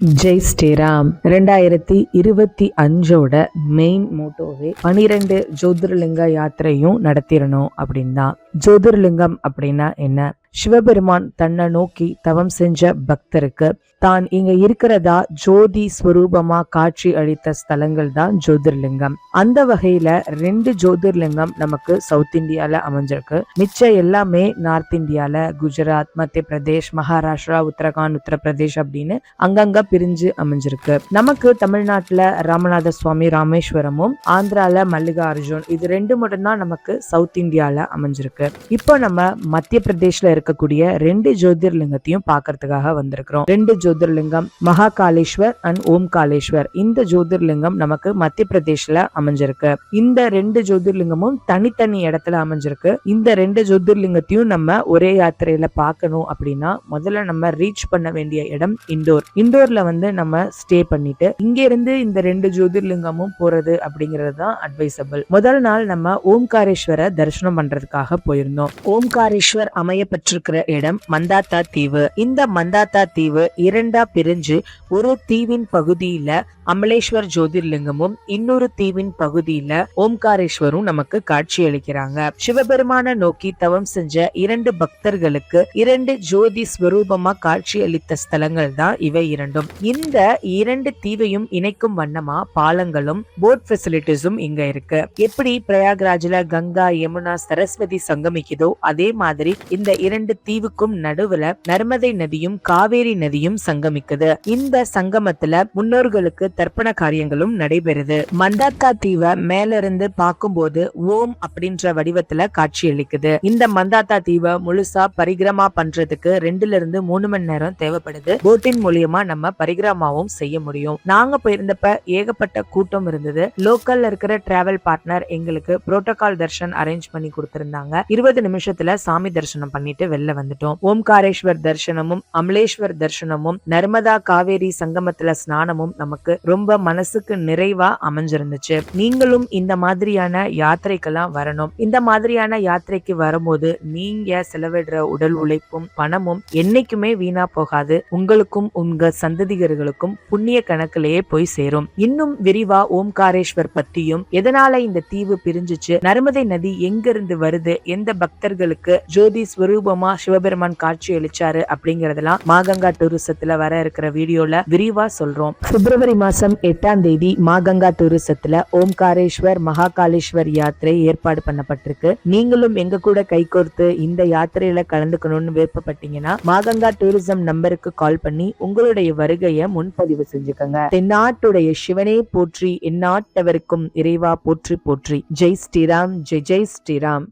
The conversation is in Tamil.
ஜெய் ஸ்ரீராம். ரெண்டாயிரத்தி இருபத்தி அஞ்சோட மெயின் மோட்டோவே பனிரெண்டு ஜோதிர்லிங்க யாத்திரையும் நடத்திடணும் அப்படின்னு. தான் ஜோதிர்லிங்கம் அப்படின்னா என்ன? சிவபெருமான் தன்னை நோக்கி தவம் செஞ்ச பக்தருக்கு தான் இங்க இருக்கிறதா? ஜோதி ஸ்வரூபமா காட்சி அளித்த ஸ்தலங்கள் தான் ஜோதிர்லிங்கம். அந்த வகையில ரெண்டு ஜோதிர்லிங்கம் நமக்கு சவுத் இந்தியால அமைஞ்சிருக்கு. மிச்ச எல்லாமே நார்த் இந்தியால குஜராத் மத்திய பிரதேஷ் மகாராஷ்டிரா உத்தரகாண்ட் உத்தரப்பிரதேஷ் அப்படின்னு அங்கங்க பிரிஞ்சு அமைஞ்சிருக்கு. நமக்கு தமிழ்நாட்டுல ராமநாத சுவாமி ராமேஸ்வரமும் ஆந்திரால மல்லிகார்ஜுன் இது ரெண்டு மட்டும்தான் நமக்கு சவுத் இந்தியால அமைஞ்சிருக்கு. இப்போ நம்ம மத்திய பிரதேஷ்ல இருக்கக்கூடிய ரெண்டு ஜோதிர்லிங்கத்தையும் பாக்குறதுக்காக வந்திருக்கிறோம். ரெண்டு ஜோதிர்லிங்கம் மகாகாலேஸ்வர் அண்ட் ஓம்காலேஸ்வர் இந்த ஜோதிர்லிங்கம் நமக்கு மத்திய பிரதேஷ்ல அமைஞ்சிருக்கு. இந்த ரெண்டு ஜோதிர்லிங்கமும் தனித்தனி இடத்துல அமைஞ்சிருக்கு. இந்த ரெண்டு ஜோதிர்லிங்கத்தையும் நம்ம ஒரே யாத்திரையில பார்க்கணும் அப்படின்னா முதல்ல நம்ம ரீச் பண்ண வேண்டிய இடம் இண்டோர். இண்டோர்ல வந்து நம்ம ஸ்டே பண்ணிட்டு இங்க இருந்து இந்த ரெண்டு ஜோதிர்லிங்கமும் போறது அப்படிங்கிறது தான் அட்வைசபிள் முதல் நாள் நம்ம ஓம்காரேஸ்வர தரிசனம் பண்றதுக்காக போயிருந்தோம். ஓம்காரேஸ்வர் அமைய பெற்றிருக்கிற இடம் மந்தாத்தா தீவு. இந்த மந்தாத்தா தீவு இரண்டா பிரிஞ்சு ஒரு தீவின் பகுதியில அமலேஸ்வர் ஜோதிர்லிங்கமும் இன்னொரு தீவின் பகுதியில ஓம்காரேஸ்வரும் நமக்கு காட்சி அளிக்கிறாங்க. சிவபெருமான நோக்கி தவம் செஞ்ச இரண்டு பக்தர்களுக்கு இரண்டு ஜோதி ஸ்வரூபமா காட்சி அளித்த ஸ்தலங்கள் தான் இவை இரண்டும். இந்த இரண்டு தீவையும் இணைக்கும் வண்ணமா பாலங்களும் போட் ஃபெசிலிட்டிஸும் இங்க இருக்கு. எப்படி பிரயாக்ராஜ்ல கங்கா யமுனா சரஸ்வதி சங்கமிக்குதோ அதே மாதிரி இந்த இரண்டு தீவுக்கும் நடுவுல நர்மதை நதியும் காவேரி நதியும் சங்கமிக்குது. இந்த சங்கமத்துல முன்னோர்களுக்கு தர்ப்பண காரியங்களும் நடைபெறுது. மந்தாக்கா தீவை மேல இருந்து பார்க்கும்போது ஓம் அப்படின்ற வடிவத்துல காட்சி அளிக்குது. இந்த மந்தாத்தா தீவை முழுசா பரிகிரமா பண்றதுக்கு ரெண்டுல இருந்து மூணு மணி நேரம் தேவைப்படுது. போட்டின் மூலியமா நம்ம பரிகிரமாவும் செய்ய முடியும். நாங்க போயிருந்தப்ப ஏகப்பட்ட கூட்டம் இருந்தது. லோக்கல்ல இருக்கிற டிராவல் பார்ட்னர் எங்களுக்கு புரோட்டோகால் தர்ஷன் அரேஞ்ச் பண்ணி கொடுத்திருந்தாங்க. இருபது நிமிஷத்துல சாமி தரிசனம் பண்ணிட்டு வெளில வந்துட்டோம். ஓம்காரேஸ்வர் தரிசனமும் அமலேஸ்வர் தரிசனமும் நர்மதா காவேரி சங்கமத்துல ஸ்நானமும் நமக்கு ரொம்ப மனசுக்கு நிறைவா அமைஞ்சிருந்துச்சு. நீங்களும் இந்த மாதிரியான யாத்திரைக்கெல்லாம் வரணும். இந்த மாதிரியான யாத்திரைக்கு வரும்போது நீங்க செலவிடுற உடல் உழைப்பும் பணமும் என்னைக்குமே வீணா போகாது. உங்களுக்கும் உங்க சந்ததிகர்களுக்கும் புண்ணிய கணக்கிலேயே போய் சேரும். இன்னும் விரிவா ஓம்காரேஸ்வர் பத்தியும் எதனால இந்த தீவு பிரிஞ்சுச்சு நர்மதை நதி எங்க இருந்து வருது எந்த பக்தர்களுக்கு ஜோதி ஸ்வரூபமா சிவபெருமான் காட்சி அளிச்சாரு அப்படிங்கறதெல்லாம் மாகங்கா டூரிசத்துல வர இருக்கிற வீடியோல விரிவா சொல்றோம். பிப்ரவரி மாசம் எட்டாம் தேதி மாகங்கா டூரிசத்துல ஓம்காரேஸ்வர் மகாகாலேஸ்வர் யாத்திரை ஏற்பாடு பண்ணப்பட்டிருக்கு. நீங்களும் எங்க கூட கைகோர்த்து இந்த யாத்திரையில கலந்துக்கணும்னு விருப்பப்பட்டீங்கன்னா மாகங்கா டூரிசம் நம்பருக்கு கால் பண்ணி உங்களுடைய வருகையை முன்பதிவு செஞ்சுக்கோங்க. தென்னாட்டுடைய சிவனே போற்றி எந்நாட்டவருக்கும் இறைவா போற்றி போற்றி. ஜெய் ஸ்ரீராம் ஜெய் ஜெய் ஸ்ரீராம்.